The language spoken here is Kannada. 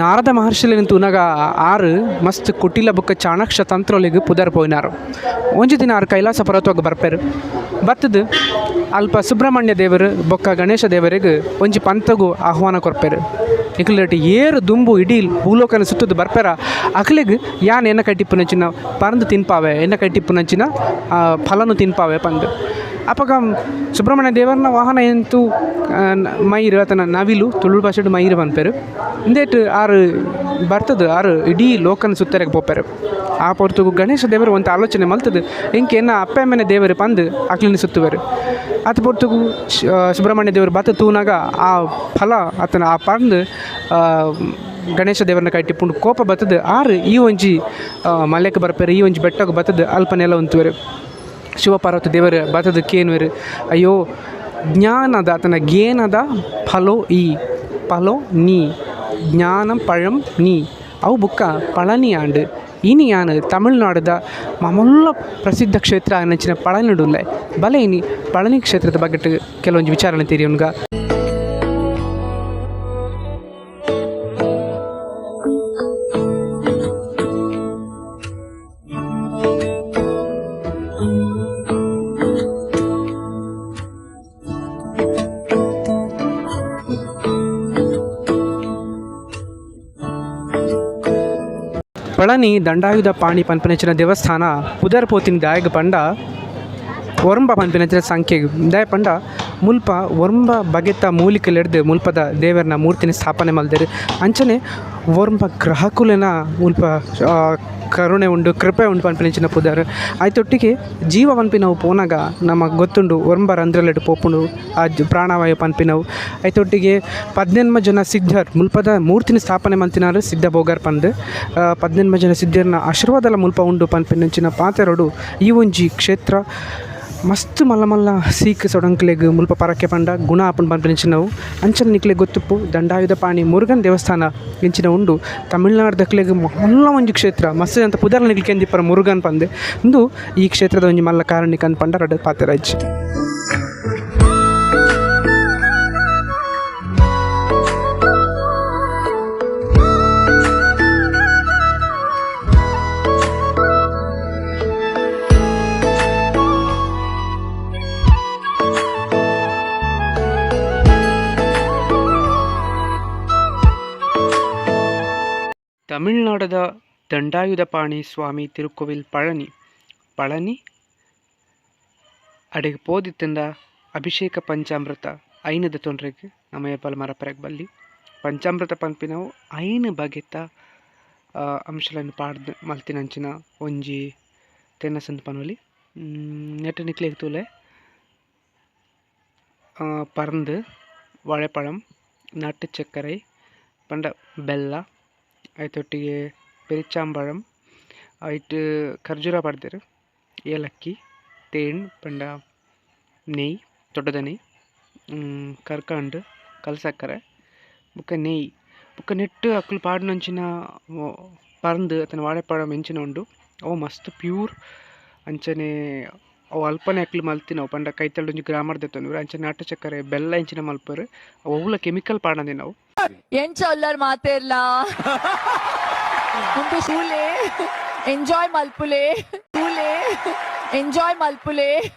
ನಾರದ ಮಹರ್ಷಿಲಿನ ತೂನಗ ಆರು ಮಸ್ತ್ ಕುಟಿಲ ಬುಕ್ಕ ಚಾಣಕ್ಷ ತಂತ್ರೊಲಿಗೆ ಪುದರ್ ಪೋಯಿನಾರು. ಒಂಜಿ ದಿನ ಆರು ಕೈಲಾಸ ಪರ್ವತವಾಗಿ ಬರ್ಪೇರು. ಬತ್ತದು ಅಲ್ಪ ಸುಬ್ರಹ್ಮಣ್ಯ ದೇವರು, ಬೊಕ್ಕ ಗಣೇಶ ದೇವರಿಗೆ ಒಂಜಿ ಪಂಥಗೂ ಆಹ್ವಾನ ಕೊರ್ಪೇರು. ಇಕ್ಲಟಿ ಏರು ದುಂಬು ಇಡೀ ಭೂಲೋಕನ ಸುತ್ತದು ಬರ್ಪೇರ, ಅಕ್ಲಿಗೆ ಯಾನ್ ಎನ್ನ ಕಟ್ಟಿಪ್ಪುನಂಚಿನ ಪರಂದು ತಿನ್ಪಾವೆ ಎನ್ನ ಕಟ್ಟಿಪ್ಪುನಂಚಿನ ಫಲನು ತಿನ್ಪಾವೆ ಪಂದು. ಅಪಗ ಸುಬ್ರಹ್ಮಣ್ಯ ದೇವರನ ವಾಹನ ಎಂತು ಮೈರ್ ಅತನ ನವಿಲು ತುಳು ಭಾಷೆಡು ಮೈರ್ ಬಂದ್ಪೇರು ಇಂದೇಟ್ ಆರು ಬರ್ತದೆ, ಆರು ಇಡೀ ಲೋಕನ ಸುತ್ತರೆಗೆ ಪೋಪೇರು. ಆ ಪೊರ್ತುಗು ಗಣೇಶ ದೇವರು ಒಂದು ಆಲೋಚನೆ ಮಲ್ತದ. ಇಂಕೆ ಅಪ್ಪೆ ಅಪ್ಪ ಅಮ್ಮನ ದೇವರು ಬಂದು ಅಕ್ಲಿನ ಸುತ್ತುವರು. ಅತ ಪೊರ್ತುಗು ಸುಬ್ರಹ್ಮಣ್ಯ ದೇವರು ಬತ್ತ ತೂನಾಗ ಆ ಫಲ ಆತನ ಆ ಪಂದು ಗಣೇಶ ದೇವರನ್ನ ಕಟ್ಟಿಪುಂಡು ಕೋಪ ಬತ್ತದ ಆರು ಈ ಒಂಜಿ ಮಲೆಗೆ ಬರ್ಪೇರು, ಈ ಒಂಜಿ ಬೆಟ್ಟಕ್ಕೆ ಬತ್ತದ ಅಲ್ಪ ನೆಲ ಉಂತುವರು. ಶಿವಪಾರ್ವತಿ ದೇವರ ಬತದ ಕೇನುವರು. ಅಯ್ಯೋ, ಜ್ಞಾನದ ಆತನ ಗೇನದ ಫಲೋ ಈ, ಫಲೋ ನೀ, ಜ್ಞಾನಂ ಪಳಂ ನೀ. ಅವು ಬುಕ್ಕ ಪಳನಿ ಆಂಡ್ ಇನಿ ಯಾನ್ ತಮಿಳ್ನಾಡದ ಮಮಲ್ಲ ಪ್ರಸಿದ್ಧ ಕ್ಷೇತ್ರ ಅನ್ನಚಿನ ಪಳನಿಡುಲ್ಲೆ. ಬಲೆ ಇನಿ ಪಳನಿ ಕ್ಷೇತ್ರದ ಬಗ್ಗೆ ಕೆಲವೊಂದು ವಿಚಾರಣೆ ತೀರಿ ಪಳನಿ ದಂಡಾಯುಧ ಪಾಣಿ ಪನ್ಪನೆಚ್ಚಿನ ದೇವಸ್ಥಾನ ಪುದರ್ ಪೋತಿನ ದಾಯಗ ಪಂಡ ಒರಂಬ ಪನ್ಪಿನಂಚಿನ ಸಂಖ್ಯೆ ದಾಯ ಪಂಡ ಮುಲ್ಪ ವರ್ಮ್ಬ ಬಗೆತ ಮೂಲಿಕೆಲೆಡ್ದು ಮುಲ್ಪದ ದೇವರನ್ನ ಮೂರ್ತಿನ ಸ್ಥಾಪನೆ ಮಲ್ದೆರ್ ಅಂಚನೆ ವರ್ಮ್ಬ ಗ್ರಹಕುಲೆನ ಮುಲ್ಪ ಕರುಣೆ ಉಂಡು ಕೃಪೆ ಉಂಡು ಪನ್ಪಿನಂಚಿನ ಪುದರ್. ಆಯ್ತೊಟ್ಟಿಗೆ ಜೀವ ಪನ್ಪಿನವು ಪೋನಾಗ ನಮಗೆ ಗೊತ್ತುಂಡು ಒರಂಬ ರಂಧ್ರಲೆಡ್ ಪೋಪುಂಡು, ಆ ಪ್ರಾಣವಾಯು ಪನ್ಪಿನವು. ಆಯ್ತೊಟ್ಟಿಗೆ ಪದ್ನೆನ್ಮ ಜನ ಸಿದ್ಧರ್, ಮುಲ್ಪದ ಮೂರ್ತಿನ ಸ್ಥಾಪನೆ ಮಂತಿನಾರು ಸಿದ್ಧ ಬೋಗರ್ ಪಂದ್. ಪದ್ನೆನ್ಮ ಜನ ಸಿದ್ಧರ್ನ ಆಶೀರ್ವಾದಲ ಮುಲ್ಪ ಉಂಡು ಪನ್ಪಿನಂಚಿನ ಪಾತೆರಡು ಈ ಒಂಜಿ ಕ್ಷೇತ್ರ ಮಸ್ತ್ ಮಲ್ಲ ಮಲ್ಲ ಸೀಕ್ ಸೊಡಂಕ್ಲೆಗ್ ಮುಲ್ಪ ಪರಕ್ಕೆ ಪಂಡ ಗುಣ ಆಪುಂಡು ಪನ್ಪಿನಂಚಿನವು ಅಂಚನೆ ನಿಕ್ಲೆ ಗೊತ್ತುಪ್ಪು, ದಂಡಾಯುಧ ಪಾಣಿ ಮುರುಗನ್ ದೇವಸ್ಥಾನ ಇಂಚಿನ ಉಂಡು ತಮಿಳುನಾಡು ದಕ್ಲೆಗ್ ಮಲ್ಲ ಒಂಜಿ ಕ್ಷೇತ್ರ, ಮಸ್ತ್ ಅಂತ ಪುದರ್ ನಿಕ್ಲಿಕ್ಕೆ ಅಂದಿಪ್ಪರ ಮುರುಗನ್ ಪಂದೆ. ಇಂದು ಈ ಕ್ಷೇತ್ರದ ಒಂಜಿ ಮಲ್ಲ ಕಾರಣಿಕ ಅನ್ಪಂಡ ಪಂಡ ರಡ್ ಪಾತೆರಾಜ್ ತಮಿಳುನಾಡದ ದಂಡಾಯುಧಪಾಣಿ ಸ್ವಾಮಿ ತಿರುಕೋವಿಲ್ ಪಳನಿ ಪಳನಿ ಅಡಿಗೆ ಪೋದಿತ್ತಿಂದ ಅಭಿಷೇಕ ಪಂಚಾಮೃತ ಐನದ ತೊಂದರೆಗೆ ನಮ್ಮ ಏರ್ಪಾಲ್ ಮರಪರಕ್ಕೆ ಬಲ್ಲಿ. ಪಂಚಾಮೃತ ಪಂಪಿನವು ಐನ ಐನು ಬಗೆತ ಅಂಶಗಳನ್ನು ಪಾಡ್ದು ಮಲ್ತಿನಂಚಿನ ಒಂಜಿ ತೆನ್ನಸಂತ ಪನೋಲಿ. ನೆಟ್ಟ ನಿಕ್ಲಿಗೆ ತೂಲೆ பறந்து ವಾಳೆಪಳಂ நாட்டு ಚಕ್ಕರೆ, ಪಂಡ ಬೆಲ್ಲ ಆಯ್ತೊಟ್ಟಿಗೆ ಪೆರಿಚಾಂಬಳಂ ಐಟ್, ಖರ್ಜೂರ ಪಾಡ್ದೆರ್, ಏಲಕ್ಕಿ, ತೇಣ್, ಪಂಡ, ನೆಯ್ ದೊಡ್ಡದ ನೆಯ್ ಕರ್ಕಂಡು, ಕಲ್ಸಕ್ಕರೆ ಬೊಕ್ಕ ನೆಯ್. ಬೊಕ್ಕ ನೆಟ್ಟು ಅಕ್ಕಲು ಪಾಡಿನಂಚಿನ ಪರಂದು ಅತನ ವಾಡೆಪಾಡ ಮೆಂಚಿನ ಉಂಡು. ಅವು ಮಸ್ತ್ ಪ್ಯೂರ್. ಅಂಚನೆ ಅವು ಅಲ್ಪನೆ ಅಕ್ಲು ಮಲ್ತಿನವು ಪಂಡ ಕೈತಲ್ಡೊಂಜಿ ಗ್ರಾಮರ್ ದೆತ್ತೊಂದು ಅಂಚನೆ ನಾಟು ಚಕ್ಕರೆ ಬೆಲ್ಲ ಇಂಚಿನ ಮಲ್ಪರು. ಅವು ಕೆಮಿಕಲ್ ಪಾಡಂದಿನವು ನಾವು ಏನ್ ಚೊಲ್ಲರ್ ಮಾತೆರ್ಲ ಮುಂದೆ ಶೂಲೆ. ಎಂಜಾಯ್ ಮಲ್ಪುಲೆ. ಶೂಲೆ. ಎಂಜಾಯ್ ಮಲ್ಪುಲೆ.